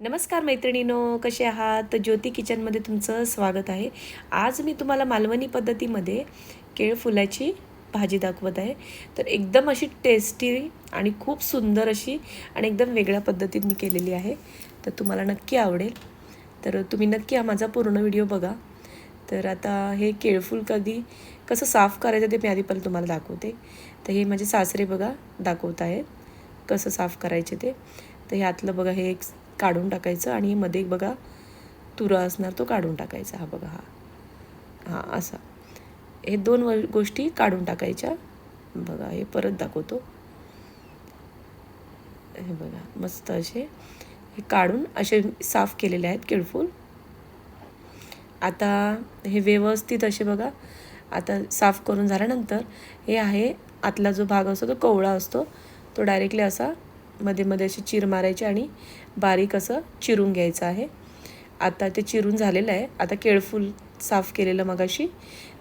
नमस्कार मैत्रिणीनो कसे आहात? ज्योती किचनमध्ये तुमचं स्वागत आहे. आज मी तुम्हाला मालवणी पद्धतीमध्ये केळफुलाची भाजी दाखवत आहे. तर एकदम अशी टेस्टी आणि खूप सुंदर अशी आणि एकदम वेगळ्या पद्धतीत मी केलेली आहे. तर तुम्हाला नक्की आवडेल. तर तुम्ही नक्की हा माझा पूर्ण व्हिडिओ बघा. तर आता हे केळफूल कधी कसं साफ करायचं ते मी आधी पहिलं तुम्हाला दाखवते. तर हे माझे सासरे बघा दाखवत आहेत कसं साफ करायचे ते. तर ह्यातलं बघा हे एक काढून टाकायचं आणि मध्ये एक बघा तुरा असणार तो काढून टाकायचा हा बघा हा. हा असा. हे दोन व गोष्टी काढून टाकायच्या. बघा हे परत दाखवतो. हे बघा मस्त असे. हे काढून असे साफ केलेले आहेत केळफूल आता हे व्यवस्थित असे बघा. आता साफ करून झाल्यानंतर हे आहे आतला जो भाग असतो तो कवळा असतो तो डायरेक्टली असा मध्ये मध्ये अशी चिर मारायची आणि बारीक असं चिरून घ्यायचं आहे. आता ते चिरून झालेलं आहे. आता केळफूल साफ केलेलं मगाशी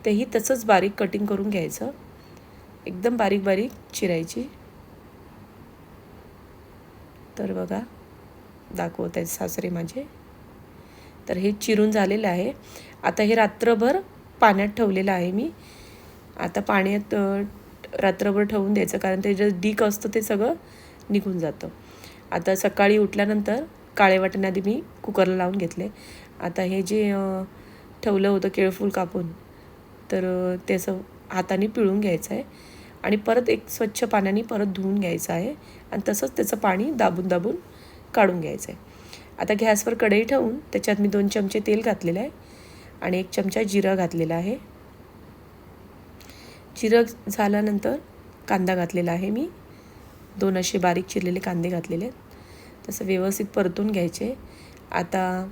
तेही तसंच बारीक कटिंग करून घ्यायचं. एकदम बारीक बारीक चिरायची. तर बघा दाखवत आहेत सासरे माझे. तर हे चिरून झालेलं आहे. आता हे रात्रभर पाण्यात ठेवलेलं आहे मी. आता पाण्यात रात्रभर ठेवून द्यायचं कारण ते जे डीक असतं ते सगळं निघून जातं. आता सकाळी उठल्यानंतर काळे वाटण आधी मी कुकरला लावून घेतले. आता हे जे ठेवलं होतं केळफूल कापून तर ते असं हाताने पिळून घ्यायचं आहे. आणि परत एक स्वच्छ पाण्याने परत धुवून घ्यायचं आहे. आणि तसंच त्याचं पाणी दाबून दाबून काढून घ्यायचं आहे. आता गॅसवर कढई ठेवून त्याच्यात मी दोन चमचे तेल घातलेलं आहे. आणि एक चमचा जिरं घातलेला आहे. जिरं झाल्यानंतर कांदा घातलेला आहे मी. दोन असे बारीक चिरलेले कांदे घातलेले आहेत. तसं व्यवस्थित परतून घ्यायचे. आता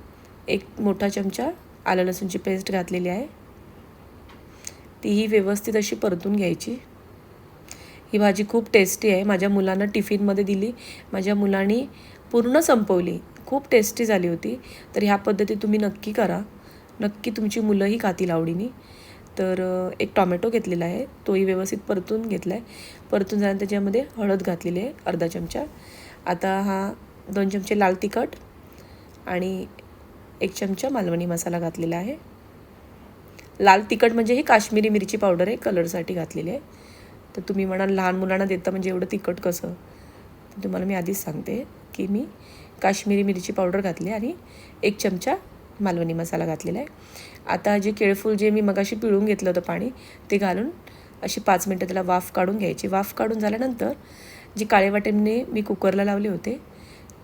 एक मोठा चमचा आलं लसूणची पेस्ट घातलेली आहे. तीही व्यवस्थित अशी परतून घ्यायची. ही भाजी खूप टेस्टी आहे. माझ्या मुलांना टिफिनमध्ये दिली. माझ्या मुलांनी पूर्ण संपवली. खूप टेस्टी झाली होती. तर ह्या पद्धती तुम्ही नक्की करा. नक्की तुमची मुलंही खातील आवडीने. तर एक टॉमॅटो घेतलेला आहे. तोही व्यवस्थित परतून घेतला आहे परतून झाल्यानंतर त्याच्यामध्ये हळद घातलेली आहे अर्धा चमचा. आता हा दोन चमचे लाल तिखट आणि एक चमचा मालवणी मसाला घातलेला आहे. लाल तिखट म्हणजे ही काश्मीरी मिरची पावडर आहे कलरसाठी घातलेली आहे. तर तुम्ही म्हणाल लहान मुलांना देता म्हणजे एवढं तिखट कसं? तर तुम्हाला मी आधीच सांगते की मी काश्मीरी मिरची पावडर घातली आणि एक चमचा मालवणी मसाला घातलेला आहे. आता जे केळफूल जे मी मगाशी पिळून घेतलं होतं पाणी ते घालून अशी पाच मिनटं त्याला वाफ काढून घ्यायची. वाफ काढून झाल्यानंतर जी काळे वाटेने मी कुकरला लावले होते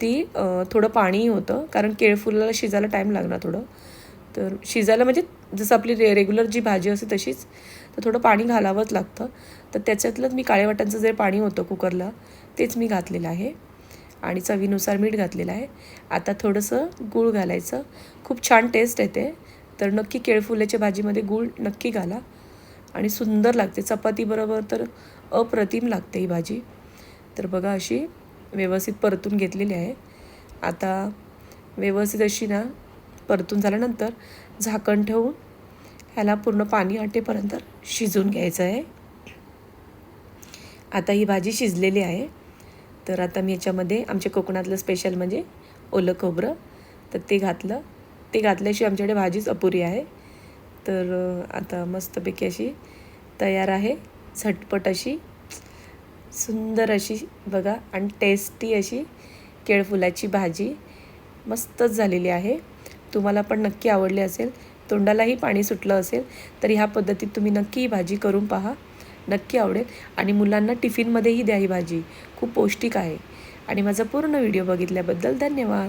ती थोडं पाणीही होतं कारण केळफुलाला शिजायला टाईम लागणार थोडं. तर शिजायला म्हणजे जसं आपली रे रेग्युलर जी भाजी असते तशीच तर थोडं पाणी घालावंच लागतं. तर त्याच्यातलंच मी काळे जे पाणी होतं कुकरला तेच मी घातलेलं आहे. आणि चवीनुसार मीठ घातलेलं आहे. आता थोडंसं गूळ घालायचं. खूप छान टेस्ट येते. तर नक्की केळफुल्याच्या भाजीमध्ये गूळ नक्की घाला. आणि सुंदर लागते. चपातीबरोबर तर अप्रतिम लागते ही भाजी. तर बघा अशी व्यवस्थित परतून घेतलेली आहे. आता व्यवस्थित अशी ना परतून झाल्यानंतर झाकण ठेवून ह्याला पूर्ण पाणी आटेपर्यंत शिजवून घ्यायचं आहे. आता ही भाजी शिजलेली आहे. तर आता मी याच्यामध्ये आमच्या कोकणातलं स्पेशल म्हणजे ओलं खोबरं तर ते घातलं. ते घातल्याशिवाय आमच्याकडे भाजीच अपुरी आहे. तर आता मस्तपैकी अशी तयार आहे. झटपट अशी सुंदर अशी बघा आणि टेस्टी अशी केळफुलाची भाजी मस्तच झालेली आहे. तुम्हाला पण नक्की आवडली असेल तोंडालाही पाणी सुटलं असेल तर ह्या पद्धतीत तुम्ही नक्की ही भाजी करून पहा. नक्की आवडेल. आणि मुलांना टिफिनमध्येही द्या ही भाजी. खूप पौष्टिक आहे. आणि माझा पूर्ण व्हिडिओ बघितल्याबद्दल धन्यवाद.